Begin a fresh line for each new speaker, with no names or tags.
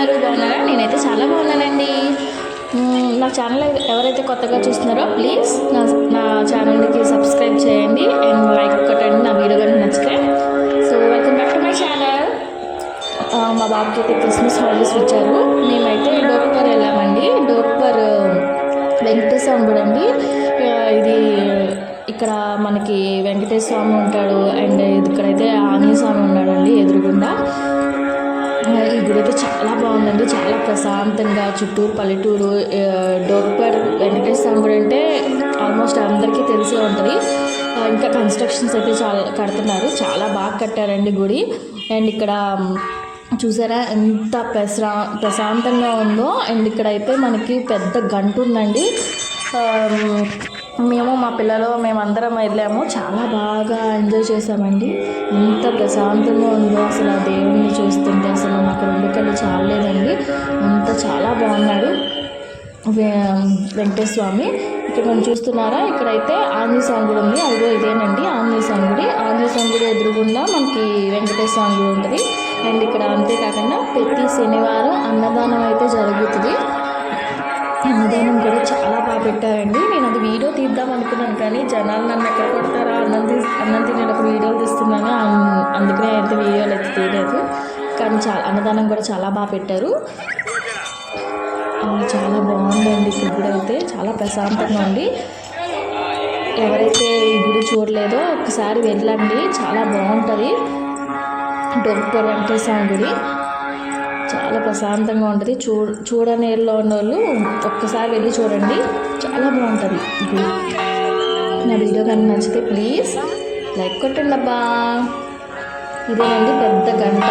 ఉన్నారు బాగున్నారా? నేనైతే చాలా బాగున్నానండి. నా ఛానల్ ఎవరైతే కొత్తగా చూస్తున్నారో ప్లీజ్ నా నా ఛానల్కి సబ్స్క్రైబ్ చేయండి అండ్ లైక్ కొట్టండి. నా వీడియో కానీ నచ్చితే. So welcome back to my channel. మా బాబుకి అయితే క్రిస్మస్ హాలిడేస్ ఇచ్చారు. మేమైతే డోక్పర్ వెళ్ళామండి. డోక్పర్ వెంకటేశ్వర స్వామి అండి. ఇది ఇక్కడ మనకి వెంకటేశ్వర స్వామి ఉంటాడు అండ్ ఇక్కడైతే ఆంజనేయ స్వామి ఉన్నాడండి ఎదురుగుండా. అయితే చాలా బాగుందండి. చాలా ప్రశాంతంగా చుట్టూరు పల్లెటూరు ఆ, డోక్పర్ వెంకటేశ్వర స్వామి గుడి అంటే ఆల్మోస్ట్ అందరికీ తెలిసే ఉంటుంది. ఇంకా కన్స్ట్రక్షన్స్ అయితే చాలా కడుతున్నారు. చాలా బాగా కట్టారండి గుడి. అండ్ ఇక్కడ చూసారా ఎంత ప్రశా ప్రశాంతంగా ఉందో. అండ్ ఇక్కడైతే మనకి పెద్ద గంట ఉందండి. మేము మా పిల్లలు మేమందరం వెళ్ళాము. చాలా బాగా ఎంజాయ్ చేసామండి ఎంత ప్రశాంతంగా ఉందో. నాకు చాలలేదండి. అంత చాలా బాగున్నాడు. వెంకటేశ్వర స్వామి ఇక్కడ మనం చూస్తున్నారా? ఇక్కడైతే ఆంజనేయ స్వామి గుడి ఉంది. అదిగో ఇదేనండి ఆంజనేయ స్వామి గుడి. ఆంజనేయ స్వామి గుడి ఎదురుగుండా మనకి వెంకటేశ్వర స్వామి గుడి ఉంటుంది. అండ్ ఇక్కడ అంతేకాకుండా ప్రతి శనివారం అన్నదానం అయితే జరుగుతుంది. అన్నదానం కూడా చాలా బాగా పెట్టారండి. నేను అది వీడియో తీద్దాం అనుకున్నాను కానీ జనాలు నన్ను ఎక్కడ కొడతారా అన్నం తీ అన్నం తినేటప్పుడు వీడియోలు తీస్తున్నాను. అందుకనే అయితే వీడియోలు అయితే తీయలేదు. కానీ చాలా అన్నదానం కూడా చాలా బాగా పెట్టారు. చాలా బాగుందండి ఫుడ్ గుడి అయితే. చాలా ప్రశాంతంగా ఉంది. ఎవరైతే ఈ గుడి చూడలేదో ఒకసారి వెళ్ళండి. చాలా బాగుంటుంది. డాక్టర్ వెంకటేశ్వర గుడి. చాలా ప్రశాంతంగా ఉంటుంది. చూ చూడని ఏళ్ళలో ఉన్న వాళ్ళు ఒక్కసారి వెళ్ళి చూడండి. చాలా బాగుంటుంది నా వీడియో కానీ నచ్చితే ప్లీజ్ లైక్ కొట్టండి అబ్బా. ఇదేనండి పెద్ద గంట.